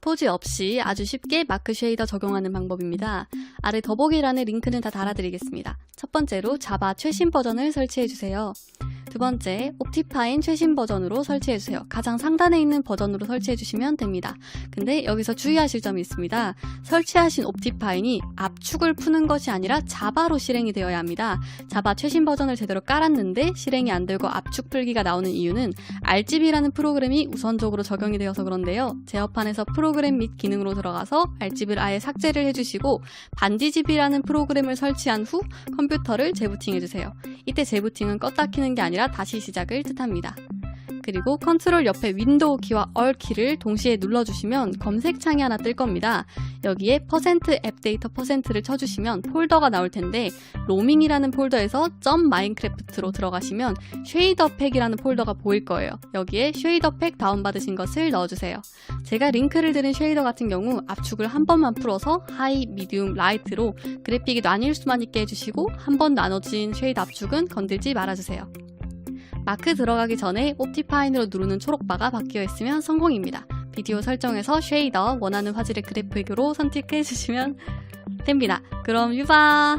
포즈 없이 아주 쉽게 마크 쉐이더 적용하는 방법입니다. 아래 더보기란에 링크는 다 달아드리겠습니다. 첫 번째로 자바 최신 버전을 설치해주세요. 두 번째, 옵티파인 최신 버전으로 설치해주세요. 가장 상단에 있는 버전으로 설치해주시면 됩니다. 근데 여기서 주의하실 점이 있습니다. 설치하신 옵티파인이 압축을 푸는 것이 아니라 자바로 실행이 되어야 합니다. 자바 최신 버전을 제대로 깔았는데 실행이 안 되고 압축 풀기가 나오는 이유는 RGB라는 프로그램이 우선적으로 적용이 되어서 그런데요. 제어판에서 프로그램 및 기능으로 들어가서 RGB를 아예 삭제를 해주시고 반디GB라는 프로그램을 설치한 후 컴퓨터를 재부팅해주세요. 이때 재부팅은 껐다 키는 게 아니라 다시 시작을 뜻합니다. 그리고 컨트롤 옆에 윈도우 키와 얼 키를 동시에 눌러주시면 검색창이 하나 뜰 겁니다. 여기에 퍼센트 앱 데이터 퍼센트를 쳐주시면 폴더가 나올 텐데 로밍이라는 폴더에서 점 마인크래프트로 들어가시면 쉐이더 팩이라는 폴더가 보일 거예요. 여기에 쉐이더 팩 다운받으신 것을 넣어주세요. 제가 링크를 드린 쉐이더 같은 경우 압축을 한 번만 풀어서 하이, 미디움, 라이트로 그래픽이 나뉠 수만 있게 해주시고 한 번 나눠진 쉐이드 압축은 건들지 말아주세요. 마크 들어가기 전에 옵티파인으로 누르는 초록바가 바뀌어 있으면 성공입니다. 비디오 설정에서 쉐이더 원하는 화질의 그래픽으로 선택해 주시면 됩니다. 그럼 유바!